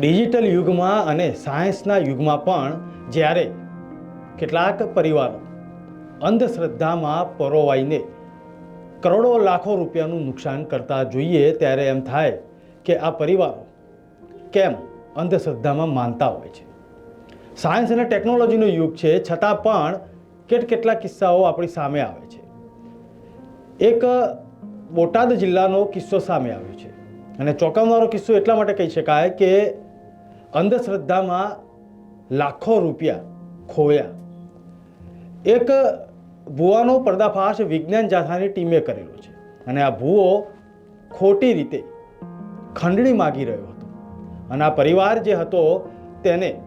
Digital યુગમાં અને સાયન્સના યુગમાં પણ જ્યારે કેટલાક પરિવારો અંધશ્રદ્ધામાં પરોવાઈને કરોડો લાખો રૂપિયાનું નુકસાન કરતા જોઈએ, ત્યારે એમ થાય કે આ પરિવારો કેમ અંધશ્રદ્ધામાં માનતા હોય છે? સાયન્સ અને ટેકનોલોજીનો યુગ છે, છતાં પણ કેટ કેટલા કિસ્સાઓ આપણી સામે આવે છે. એક બોટાદ જિલ્લાનો કિસ્સો સામે આવ્યો છે. અને ચોંકાવનારો કિસ્સો એટલા માટે કહી શકાય કે અંધશ્રદ્ધામાં લાખો રૂપિયા ખોયા. એક ભૂવાનો પર્દાફાશ વિજ્ઞાન જાથાની ટીમે કરેલો છે. અને આ ભૂવો ખોટી રીતે ખંડણી માગી રહ્યો હતો. અને આ પરિવાર જે હતો તેને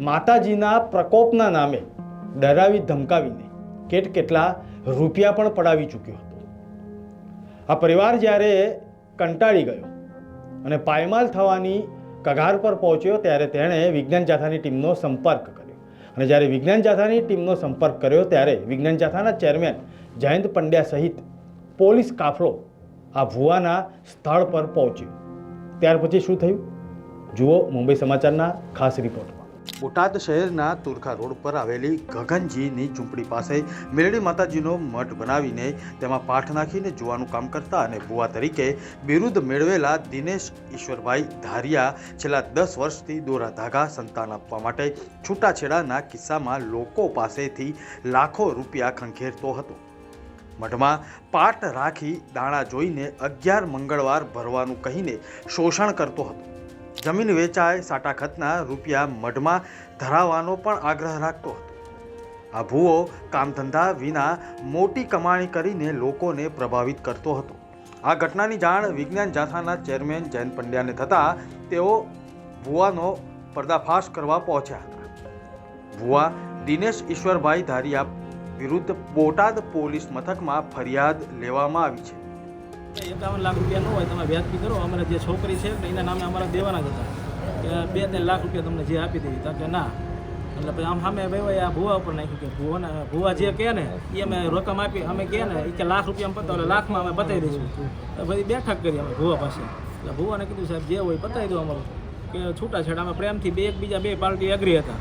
માતાજીના પ્રકોપના નામે ડરાવી ધમકાવીને કેટ કેટલા રૂપિયા પણ પડાવી ચૂક્યો હતો. આ પરિવાર જ્યારે કંટાળી ગયો અને પાયમાલ થવાની કગાર પર પહોંચ્યો ત્યારે તેણે વિજ્ઞાન જાથાની ટીમનો સંપર્ક કર્યો. અને જ્યારે વિજ્ઞાન જાથાની ટીમનો સંપર્ક કર્યો ત્યારે વિજ્ઞાન જાથાના ચેરમેન જયંત પંડ્યા સહિત પોલીસ કાફલો આ ભુવાના સ્થળ પર પહોંચ્યો. ત્યાર પછી શું થયું? જુઓ મુંબઈ સમાચારના ખાસ રિપોર્ટમાં બોટાદ શહેરના તુરખા રોડ પર આવેલી ગગનજીની ઝૂંપડી પાસે મેરડી માતાજીનો મઠ બનાવીને તેમાં પાઠ નાખીને જોવાનું કામ કરતા અને ભુવા તરીકે બિરુદ મેળવેલા દિનેશ ઈશ્વરભાઈ ધારિયા છેલ્લા દસ વર્ષથી દોરા ધાગા સંતાન આપવા માટે છૂટાછેડાના કિસ્સામાં લોકો પાસેથી લાખો રૂપિયા ખંખેરતો હતો. મઠમાં પાઠ રાખી દાણા જોઈને અગિયાર મંગળવાર ભરવાનું કહીને શોષણ કરતો હતો. જમીન વેચાય, સાટા ખતના રૂપિયા મઢમાં ધરાવવાનો પણ આગ્રહ રાખતો હતો. આ ભૂવો કામ ધંધા વિના મોટી કમાણી કરીને લોકોને પ્રભાવિત કરતો હતો. આ ઘટનાની જાણ વિજ્ઞાન જાથાના ચેરમેન જયંત પંડ્યાને થતાં તેઓ ભુવાનો પર્દાફાશ કરવા પહોંચ્યા હતા. ભુવા દિનેશ ઈશ્વરભાઈ ધારિયા વિરુદ્ધ બોટાદ પોલીસ મથકમાં ફરિયાદ લેવામાં આવી છે. એકાવન લાખ રૂપિયા ન હોય, તમે વ્યાજબી કરો. અમારે જે છોકરી છે એના નામે અમારે દેવાના જ હતા. કે બે ત્રણ લાખ રૂપિયા તમને જે આપી દીધી કે ના. એટલે પછી આમ સામે આ ભુવા ઉપર નાખ્યું કે ભૂવાને, ભુવા જે કહે એ અમે રકમ આપી, અમે કહે ને એ લાખ રૂપિયા પતાવો, એટલે લાખમાં અમે પતાવી દઈશું. પછી બેઠક કરી અમે ભુવા પાસે. ભૂવાને કીધું, સાહેબ, જે હોય પતાવી દો અમારું. કે છૂટાછેડા, અમે પ્રેમથી બે, એકબીજા બે પાર્ટી એગ્રી હતા.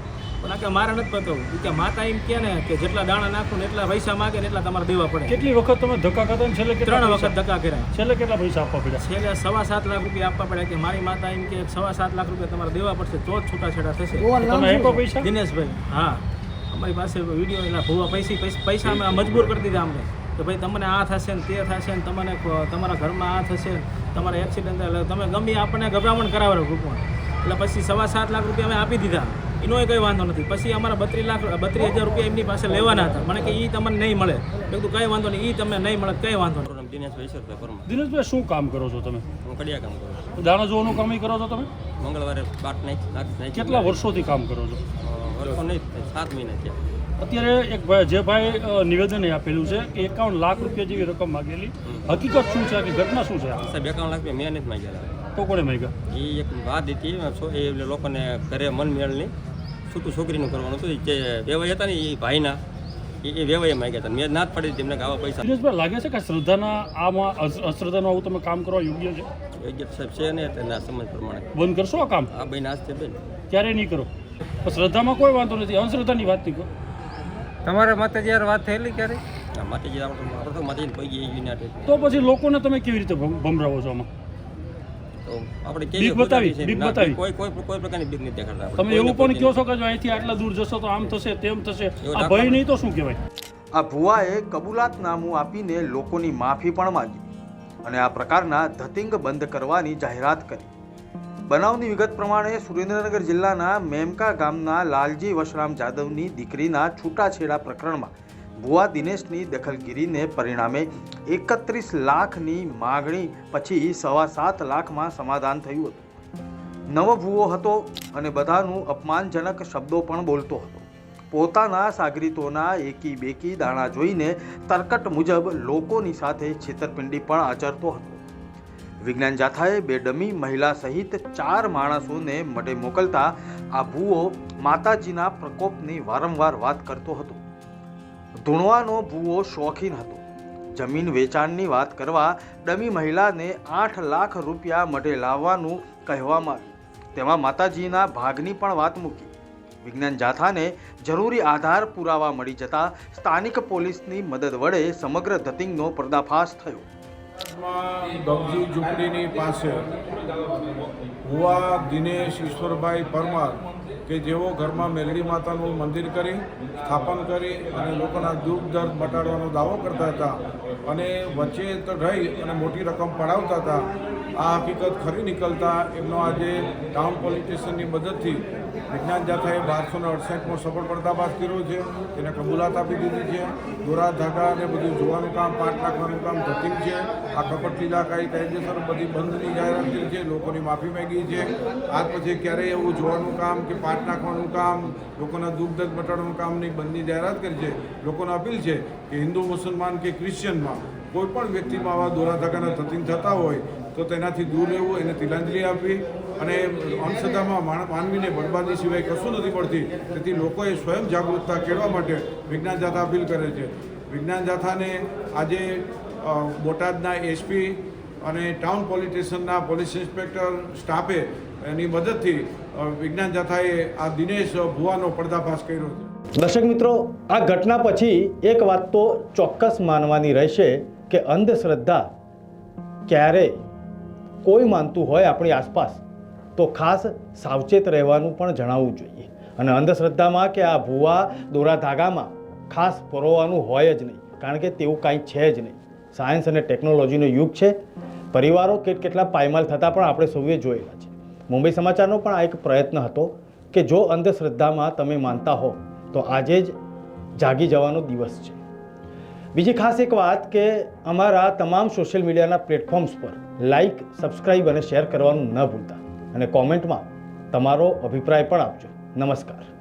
પણ આ કે મારે નથી પતાવવું કે માતા એમ કે ને કે જેટલા દાણા નાખું ને એટલા પૈસા માગે ને એટલા તમારે દેવા પડે. કેટલી વખત તમે ધક્કા ખાધા ને છેલ્લે ત્રણ વખત ધક્કા કર્યા. છેલ્લે કેટલા પૈસા આપવા પડ્યા? છેલ્લે સવા સાત લાખ રૂપિયા આપવા પડે કે મારી માતા એમ કે સવા સાત લાખ રૂપિયા તમારે દેવા પડશે તો જ છૂટાછેડા થશે. તમે દિનેશભાઈ હા. અમારી પાસે વીડિયો એના ભૂવા પૈસા પૈસા- પૈસા અમે મજબૂર કરી દીધા અમને. કે ભાઈ તમને આ થશે ને તે થશે ને તમને તમારા ઘરમાં આ થશે તમારા એક્સિડન્ટ એટલે તમે ગમે આપણને ગભરામણ કરાવે ગ્રુપમાં. એટલે પછી સવા સાત લાખ રૂપિયા અમે આપી દીધા. એનો કંઈ વાંધો નથી. પછી અમારા બત્રીસ લાખ બત્રીસ હજાર રૂપિયા એમની પાસે લેવાના હતા. મને કે એ તમને નહીં મળે. મેં કીધું કંઈ વાંધો નહીં એ તમને નહીં મળે કંઈ વાંધો નહીં. દિનેશભાઈ ઈશ્વરભાઈ પરમાર. દિનેશભાઈ શું કામ કરો છો તમે? હું કડિયા કામ કરું છું. દાણા જોવાનું કામ કરો છો તમે? મંગળવારે બાટ નાખી કેટલા વર્ષોથી કામ કરો છો? વર્ષો નહીં સાત મહિના થયા. અત્યારે એક ભાઈ જે ભાઈ નિવેદન આપેલું છે કે એકાવન લાખ રૂપિયા જેવી રકમ માગેલી. હકીકત શું છે? કે ઘટના શું છે? સાહેબ એકાવન લાખ રૂપિયા મેં નથી માંગેલા. તો કોને માગ્યા? એ એક વાત હતી એ લોકોને ઘરે મન મેળની છૂટું છોકરીનું કરવાનું હતું. જે વેવાઈ હતા ને એ ભાઈના એ એ વેવાઈએ માંગ્યા હતા. મેં ના જ પડી કે આવા પૈસા. દિનેશભાઈ લાગે છે કે શ્રદ્ધાના આમાં અશ્રદ્ધાનું આવું તમે કામ કરવા યોગ્ય છે? યોગ્ય સાહેબ છે ને તેના સમજ પ્રમાણે. બંધ કરશો આ કામ? આ ભાઈ છે બેન. ક્યારે નહીં કરો. શ્રદ્ધામાં કોઈ વાંધો નથી. અંધશ્રદ્ધાની વાત નહીં કરો. તમારા માટે જ્યારે વાત થયેલી ક્યારે? આ માતાજી આપણે માતાજી પૈકી એ તો પછી લોકોને તમે કેવી રીતે ભમરાવો છો આમાં? તો આપણે બીક બતાવી, બીક બતાવી. કોઈ કોઈ કોઈ પ્રકારની બીક નથી દેખાડતા તમે એવું પણ કહો છો કે જો અહીંથી આટલા દૂર જશો તો આમ થશે તેમ થશે. આ ભય નહીં તો શું કહેવાય? આ ભુવાએ કબૂલાતનામું આપીને લોકોની માફી પણ માંગી અને આ પ્રકારના ધતિંગ બંધ કરવાની જાહેરાત કરી. બનાવની વિગત પ્રમાણે સુરેન્દ્રનગર જિલ્લાના મેમકા ગામના લાલજી વશરામ જાદવની દીકરીના છૂટાછેડા પ્રકરણમાં ભુવા દિનેશની દખલગીરીને પરિણામે એકત્રીસ લાખની માગણી પછી સવા સાત લાખમાં સમાધાન થયું હતું. નવો ભુવો હતો અને બધાનું અપમાનજનક શબ્દો પણ બોલતો હતો. પોતાના સાગરીતોના એકી બેકી દાણા જોઈને તરકટ મુજબ લોકોની સાથે છેતરપિંડી પણ આચરતો હતો. વિજ્ઞાન જાથાએ બે ડમી મહિલા સહિત ચાર માણસોને મઢે મોકલતા આ ભૂવો માતાજીના પ્રકોપની વારંવાર વાત કરતો હતો. ધૂણવાનો ભૂવો શોખીન હતો. જમીન વેચાણની વાત કરવા ડમી મહિલાને આઠ લાખ રૂપિયા મઢે લાવવાનું કહેવામાં આવ્યું. તેમાં માતાજીના ભાગની પણ વાત મૂકી. વિજ્ઞાન જાથાને જરૂરી આધાર પુરાવા મળી જતા સ્થાનિક પોલીસની મદદ વડે સમગ્ર ધતિંગનો પર્દાફાશ થયો. માં ગવજી ઝૂંપડીની પાસે હુવા દિનેશ ઈશ્વરભાઈ પરમાર કે જેઓ ઘરમાં મેલડી માતાનું મંદિર કરી, સ્થાપન કરી અને લોકોના દુઃખ દર્દ મટાડવાનો દાવો કરતા હતા અને વચ્ચે તો રહી અને મોટી રકમ પડાવતા હતા. આ હકીકત ખરી નીકળતા એમનો આજે ટાઉન પોલીસ સ્ટેશનની મદદથી વિજ્ઞાન જાથાએ બારસો ને અડસઠમો સફળ પર્દાફાશ કર્યો છે. તેને કબૂલાત આપી દીધી છે. દોરા, ધાગા અને બધું જોવાનું કામ પાટ નાખવાનું કામ ધતિંગ છે. આ કપટ લીલા કાંઈ કાયદેસર બધી બંધની જાહેરાત કરી છે. લોકોની માફી માંગી છે. આજ પછી ક્યારેય એવું જોવાનું કામ કે પાટ નાખવાનું કામ, લોકોના દુઃખ દર્દ મટાડવાનું કામની બંધની જાહેરાત કરી છે. લોકોને અપીલ છે કે હિન્દુ, મુસલમાન કે ક્રિશ્ચિયનમાં કોઈ પણ વ્યક્તિમાં આવા દોરા ધાગાના ધતિંગ થતા હોય તો તેનાથી દૂર રહેવું, એને તિલાંજલિ આપવી અને અંશતામાં માનવીને બરબાદી સિવાય કશું નથી પડતી. તેથી લોકોએ સ્વયં જાગૃતતા કેળવા માટે વિજ્ઞાન જાથા અપીલ કરે છે. વિજ્ઞાન જાથાને આજે બોટાદના એસપી અને ટાઉન પોલિટિશિયનના પોલીસ ઇન્સ્પેક્ટર સ્ટાફે એની મદદથી વિજ્ઞાન જાથાએ આ દિનેશ ભુવાનો પર્દાફાશ કર્યો છે. દર્શક મિત્રો, આ ઘટના પછી એક વાત તો ચોક્કસ માનવાની રહેશે. કે અંધશ્રદ્ધા ક્યારે કોઈ માનતું હોય આપણી આસપાસ, તો ખાસ સાવચેત રહેવાનું પણ જણાવવું જોઈએ. અને અંધશ્રદ્ધામાં કે આ ભૂવા દોરા ધાગામાં ખાસ પરોવાનું હોય જ નહીં, કારણ કે તેવું કાંઈ છે જ નહીં. સાયન્સ અને ટેકનોલોજીનો યુગ છે. પરિવારો કેટ કેટલા પાયમાલ થતાં પણ આપણે સૌએ જોયેલા છે. મુંબઈ સમાચારનો પણ આ એક પ્રયત્ન હતો કે જો અંધશ્રદ્ધામાં તમે માનતા હો, તો આજે જ જાગી જવાનો દિવસ છે. બીજી ખાસ એક વાત કે અમારા તમામ સોશિયલ મીડિયાના પ્લેટફોર્મ્સ પર લાઇક સબસ્ક્રાઇબ અને શેર કરવાનું ન ભૂલતા. અને કોમેન્ટમાં તમારો અભિપ્રાય પણ આપજો. નમસ્કાર.